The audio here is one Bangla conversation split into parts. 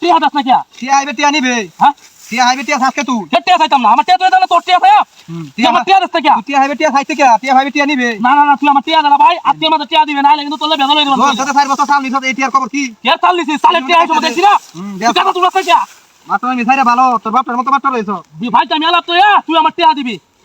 টিয়া দাস না কিয়া? টিয়া আইবে টিয়া নিবে হ্যাঁ টিয়া আইবে টিয়া থাকতে তুই টিয়া চাইতাম না। আমার টিয়া তুই তোর টিয়া চাই আমার টিয়া না কিয়া? তুই টিয়া আইবে টিয়া থাকতে কে টিয়া আইবে টিয়া নিবে না না না তুই আমার টিয়া দালা ভাই আজকে আমাদের টিয়া দিবে না কিন্তু তোলে বেদল হয়ে যাবে সাথে চার বছর সাল নিছ এই টিয়ার খবর কি? কে চাল দিছিস সালে টিয়া হিসেবে দেখছি? না তুই কথা তুই কিয়া? মাত্র মিঠাইরা ভালো তোর বাপের মতো মাত্র লইছ ভাই আমি আলাপ তুই তুই আমার টিয়া দিবি।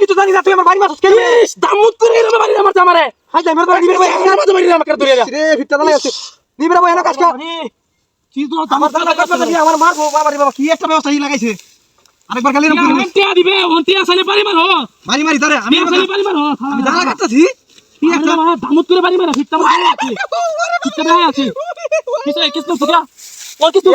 তুই বাড়ি তুই আমার বাড়ি মারছ আমি না হাইতে মেরতে না নিবে রে কাজ কর। কি সুন্দর বাড়ি আমার ও মায়া গো জ্বালানি কাটে বাড়ি কাটে আমারই বাড়ি মারে তোর বাড়ি দিছি তুই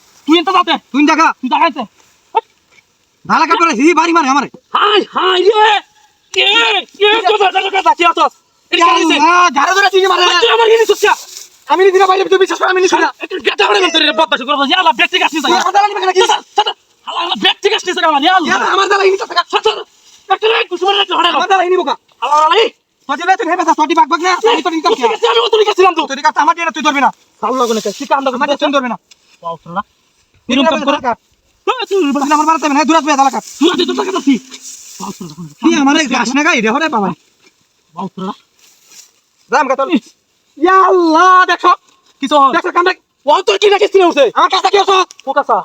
তুই এত যাতে তুই টাকা তুই দেখাইতে ঢালা কাট হি বাড়ি মারে আমারে। হাই হাই রে! কে কে তো দাদা দাদা কি আছস? কাছে ঘরে ধরে চিনি মারে। তুই আমার গিনি সুচ্ছা আমি নিদিনা বাইরে তুই বিশ্বাস কর আমি নিছি না। একটু গেটা করে মন তোর বদমাশ করব। ইয়ালা ব্যক্তি গাছ নিছ আমার দালালি মেঘনা কি? হালা ব্যক্তি গাছ নিছ আমার ইয়ালা আমার দালালি নিতে টাকা সাথে একটা রে কুসুমের একটা হড়া আমার দালালি নিবো কা? হালা তুই হেবে সটি বাগ বাগ না? আমি তো নিতে আমি তো গেছিলাম তো। তুই কাছে আমার দিয়ে তুই ধরবি না। সাউল লাগনে আমার ধরবি না। এরকম কাম করে। তুই তুই আমার মারতে না দূরাত বেদা লাগা তুই তো টাকা দিছি বাউতরা কি আমার গাছ না গাই রে হরে বাবা। বাউতরা রাম কা ইয়া আল্লাহ দেখো কিছু দেখো কাম ও তোর কি না কিস্তি হইছে আমার কাছে কি আছো? ও কাসা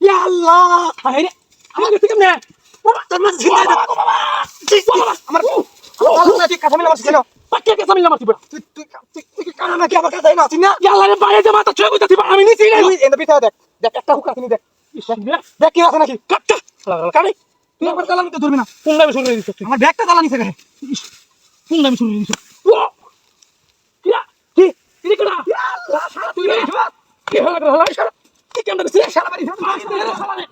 ইয়া আল্লাহ হাই রে। আমার কাছে কেমনে? বাবা তোর মাঝে জিন্দা দে বাবা ঠিক বাবা আমার আল্লাহ ঠিক কথা মিলা মাছ খেলো পাক্কে কে সামিল মারতি বড় তুই তুই তুই তুই কানা না কি আমার কাছে? না চিনা ইয়ালা রে বাইরে দে মাথা ছয় কইতাছি আমি নিছি না দেখ। দেখ একটা হুকা তিনি দেখ দেখ কি আছে নাকি কাটটা লাগা কানে তুই একবার দালালি তো ধরবি না কোন দামে শুরু করে তুই আমার ব্যাগটা দালালি থেকে কোন দামে শুরু করে ও কি কি কি কি কি